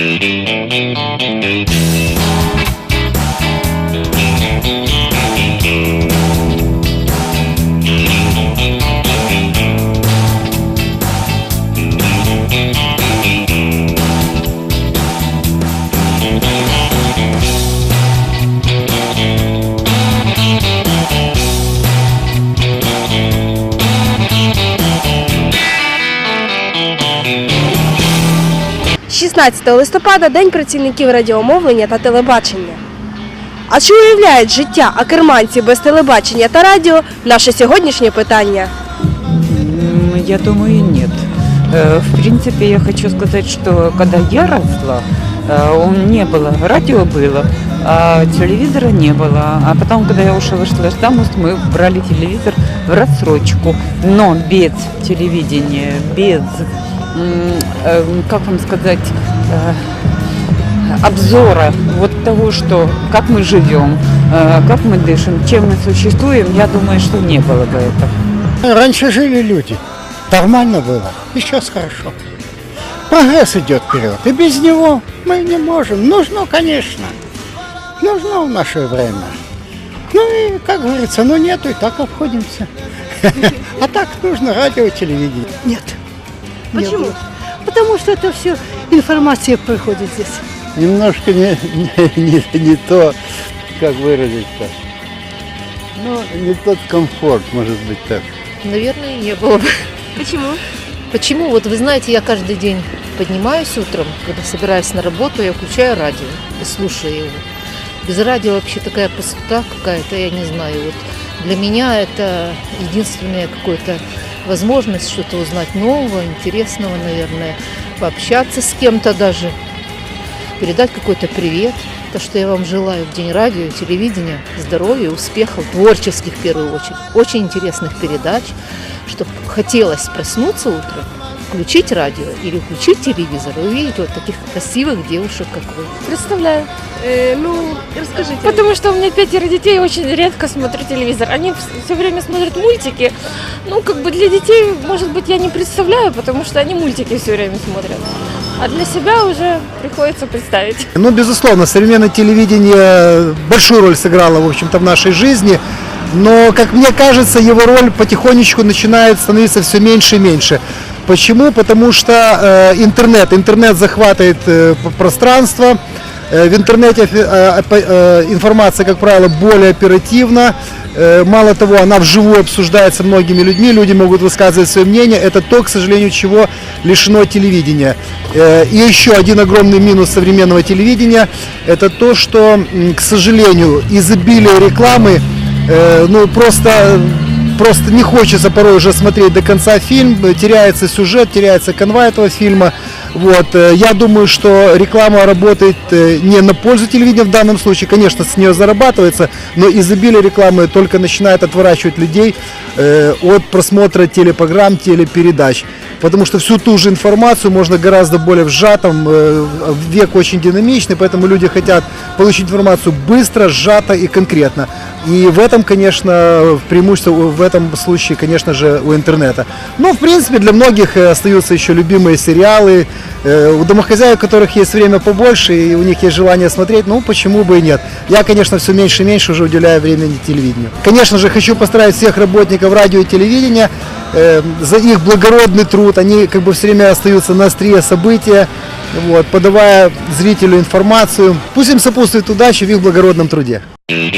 Thank – 16 листопада День працівників радіомовлення та телебачення. А чи уявляють життя акерманці без телебачення та радіо наше сьогоднішнє питання? М, Я думаю, нет. Э, В принципе, я хочу сказать, что когда я росла, э, он не было, радио было, а телевизора не было. А потом, когда я уже вышла замуж, мы брали телевизор в рассрочку, но без телевидения, без, м, э, как вам сказать, э, обзора вот того, что как мы живем, э, как мы дышим, чем мы существуем, я думаю, что не было бы этого. Раньше жили люди. Нормально было. И сейчас хорошо. Прогресс идет вперед. И без него мы не можем. Нужно, конечно. Нужно в наше время. Ну и, как говорится, ну нету, и так обходимся. А так нужно радио телевидение. Нет. Почему? было. Потому что это все информация приходит здесь. Немножко не, не, не, не то, как выразиться. Ну, не тот комфорт, может быть, так. Наверное, не было бы. Почему? Почему? Вот вы знаете, я каждый день поднимаюсь утром, когда собираюсь на работу, я включаю радио и слушаю его. Без радио вообще такая пустота какая-то, я не знаю. Вот для меня это единственная какая-то возможность что-то узнать нового, интересного, наверное, пообщаться с кем-то даже, передать какой-то привет. То, что я вам желаю в День радио и телевидения, здоровья, успехов, творческих в первую очередь, очень интересных передач, чтобы хотелось проснуться утром, включить радио или включить телевизор и увидеть вот таких красивых девушек, как вы. Представляю. Э, ну, расскажите. Потому что у меня пятеро детей, очень редко смотрят телевизор. Они все время смотрят мультики. Ну, как бы для детей, может быть, я не представляю, потому что они мультики все время смотрят. А для себя уже приходится представить. Ну, безусловно, современное телевидение большую роль сыграло, в общем-то, в нашей жизни. Но, как мне кажется, его роль потихонечку начинает становиться все меньше и меньше. Почему? Потому что э, интернет, интернет захватывает э, пространство. Э, в интернете информация, как правило, более оперативна. Мало того, она вживую обсуждается многими людьми, люди могут высказывать свое мнение. Это то, к сожалению, чего лишено телевидения. И еще один огромный минус современного телевидения – это то, что, к сожалению, изобилие рекламы, ну просто просто не хочется порой уже смотреть до конца фильм, теряется сюжет, теряется канва этого фильма. Вот. э, Я думаю, что реклама работает э, не на пользу телевидения в данном случае, конечно, с нее зарабатывается, но изобилие рекламы только начинает отворачивать людей э, от просмотра телепрограмм, телепередач. Потому что всю ту же информацию можно гораздо более в сжатом, век очень динамичный, поэтому люди хотят получить информацию быстро, сжато и конкретно. И в этом, конечно, преимущество в этом случае, конечно же, у интернета. Но, в принципе, для многих э, остаются еще любимые сериалы. Э, У домохозяек, у которых есть время побольше и у них есть желание смотреть, ну, почему бы и нет. Я, конечно, все меньше и меньше уже уделяю времени телевидению. Конечно же, хочу поздравить всех работников радио и телевидения э, за их благородный труд. Они как бы все время остаются на острие события, вот, подавая зрителю информацию. Пусть им сопутствует удача в их благородном труде. Thank